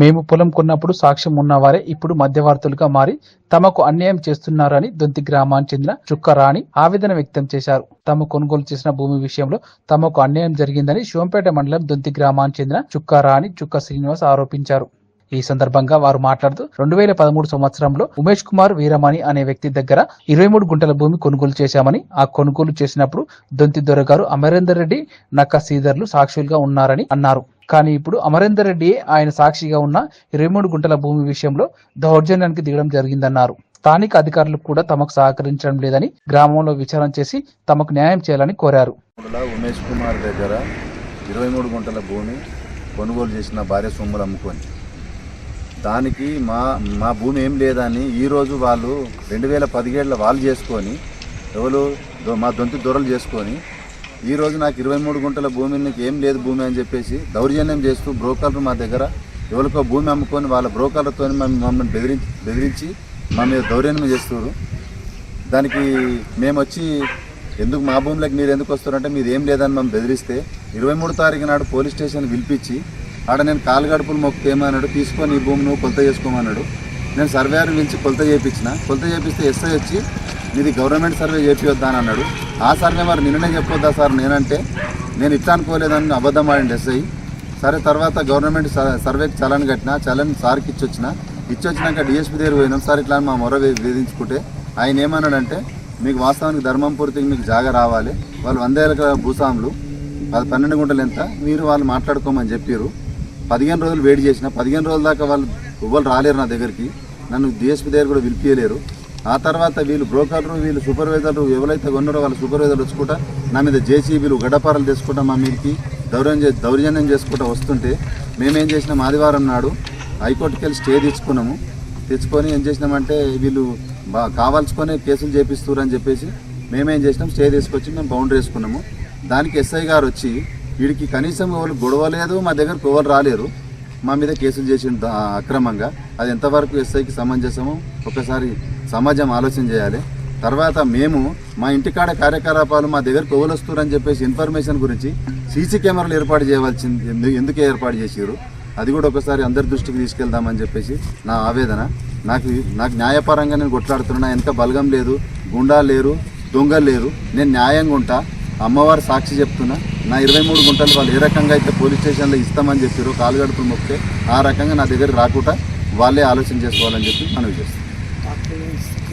మేము పొలం కొన్నప్పుడు సాక్ష్యం ఉన్నవారే ఇప్పుడు మధ్యవర్తులుగా మారి తమకు అన్యాయం చేస్తున్నారని దొంతి గ్రామానికి చెందిన చుక్క రాణి ఆవేదన వ్యక్తం చేశారు. తాము కొనుగోలు చేసిన భూమి విషయంలో తమకు అన్యాయం జరిగిందని శివంపేట మండలం దొంతి గ్రామానికి చెందిన చుక్కరాణి చుక్క శ్రీనివాస్ ఆరోపించారు. ఈ సందర్భంగా వారు మాట్లాడుతూ రెండు వేల పదమూడు సంవత్సరంలో ఉమేష్ కుమార్ వీరమణి అనే వ్యక్తి దగ్గర ఇరవై మూడు గుంటల భూమి కొనుగోలు చేశామని ఆ కొనుగోలు చేసినప్పుడు దొంతి దొరగారు అమరేందర్ రెడ్డి నక్క సీదర్లు సాక్షులుగా ఉన్నారని అన్నారు. కానీ ఇప్పుడు అమరేందర్ రెడ్డి ఆయన సాక్షిగా ఉన్న ఇరవై మూడు గుంటల భూమి విషయంలో దౌర్జన్యానికి దిగడం జరిగిందన్నారు. స్థానిక అధికారులు కూడా తమకు సహకరించడం లేదని గ్రామంలో విచారణ చేసి తమకు న్యాయం చేయాలని కోరారు. ఉమేష్ కుమార్ దగ్గర ఇరవై మూడు గుంటల భూమి కొనుగోలు చేసిన భార్య సొమ్ములు అమ్ముకొని. దానికి మా మా భూమి ఏం లేదని ఈరోజు వాళ్ళు రెండు వేల పదిహేడులో వాళ్ళు చేసుకొని ఎవరు మా దొంతి దొరలు చేసుకొని ఈరోజు నాకు ఇరవై మూడు గుంటల భూమి నీకు ఏం లేదు భూమి అని చెప్పేసి దౌర్జన్యం చేస్తూ బ్రోకర్లు మా దగ్గర ఎవరికో భూమి అమ్ముకొని వాళ్ళ బ్రోకర్లతో మమ్మల్ని బెదిరించి బెదిరించి మా మీద దౌర్జన్యం చేస్తున్నారు. దానికి మేము వచ్చి ఎందుకు మా భూమిలోకి మీరు ఎందుకు వస్తారంటే మీరు ఏం లేదని మేము బెదిరిస్తే ఇరవై మూడు తారీఖు నాడు పోలీస్ స్టేషన్ పిలిపించి ఆడ నేను కాలు గడుపులు మొక్కు ఏమన్నాడు తీసుకొని ఈ భూమి నువ్వు కొలత చేసుకోమన్నాడు. నేను సర్వేయర్ పిలిచి కొలత చేయించిన. కొలత చేపిస్తే ఎస్ఐ వచ్చి మీది గవర్నమెంట్ సర్వే చేపివద్దా అని అన్నాడు. ఆ సర్వే మరి నిన్ననే చెప్పొద్దా సార్? నేనంటే నేను ఇట్లా అనుకోలేదని అబద్ధం ఆడండి ఎస్ఐ. సరే తర్వాత గవర్నమెంట్ స- సర్వేకి చలన్ కట్టిన చలన్ సార్కి ఇచ్చొచ్చిన ఇచ్చొచ్చినాక డిఎస్పీ దగ్గర పోయినాం. సార్ ఇట్లా అని మా మొర వేధించుకుంటే ఆయన ఏమన్నాడంటే మీకు వాస్తవానికి ధర్మం పూర్తికి మీకు జాగా రావాలి. వాళ్ళు వందేళ్ళ భూస్వాములు. పది పన్నెండు గుంటలు ఎంత? మీరు వాళ్ళు మాట్లాడుకోమని చెప్పారు పదిహేను రోజులు వెయిట్ చేసిన పదిహేను రోజుల దాకా వాళ్ళు ఎవ్వరు రాలేరు నా దగ్గరికి. నన్ను డిఎస్పీ దగ్గర కూడా పిలిపియలేరు. ఆ తర్వాత వీళ్ళు బ్రోకర్లు వీళ్ళు సూపర్వైజర్లు ఎవరైతే కొన్నారో వాళ్ళ సూపర్వైజర్లు వచ్చుకుంటా నా మీద జేసీబీలు గడపారలు తీసుకుంటా మా మీదకి దౌర్యం దౌర్జన్యం చేసుకుంటా వస్తుంటే మేమేం చేసినాం? ఆదివారం నాడు హైకోర్టుకి వెళ్ళి స్టే తెచ్చుకున్నాము తెచ్చుకొని ఏం చేసినామంటే వీళ్ళు బా కావాల్సుకొని కేసులు చేపిస్తారు అని చెప్పేసి మేమేం చేసినాం? స్టే తీసుకొచ్చి మేము బౌండరీ వేసుకున్నాము. దానికి ఎస్ఐ గారు వచ్చి వీడికి కనీసం ఎవరు గొడవ లేదు మా దగ్గరకు ఎవరు రాలేరు. మా మీద కేసులు చేసిండు అక్రమంగా. అది ఎంతవరకు ఎస్ఐకి సమంజసమో ఒకసారి సమాజం ఆలోచన చేయాలి. తర్వాత మేము మా ఇంటికాడ కార్యకలాపాలు మా దగ్గర ఎవరు వస్తున్నారని చెప్పేసి ఇన్ఫర్మేషన్ గురించి సీసీ కెమెరాలు ఏర్పాటు చేయవలసింది. ఎందు- ఎందుకు ఏర్పాటు చేసారు అది కూడా ఒకసారి అందరి దృష్టికి తీసుకెళ్దామని చెప్పేసి నా ఆవేదన. నాకు నాకు న్యాయపరంగా నేను కొట్లాడుతున్నా. ఎంత బలగం లేదు గుండా లేరు దొంగలు లేరు. నేను న్యాయంగా ఉంటా. అమ్మవారు సాక్షి చెప్తున్నా నా ఇరవై మూడు గుంటలు వాళ్ళు ఏ రకంగా అయితే పోలీస్ స్టేషన్లో ఇస్తామని చెప్పారు కాలుగడుపులు మొక్కితే ఆ రకంగా నా దగ్గర రాకుండా వాళ్ళే ఆలోచన చేసుకోవాలని చెప్పి మనవి చేస్తాం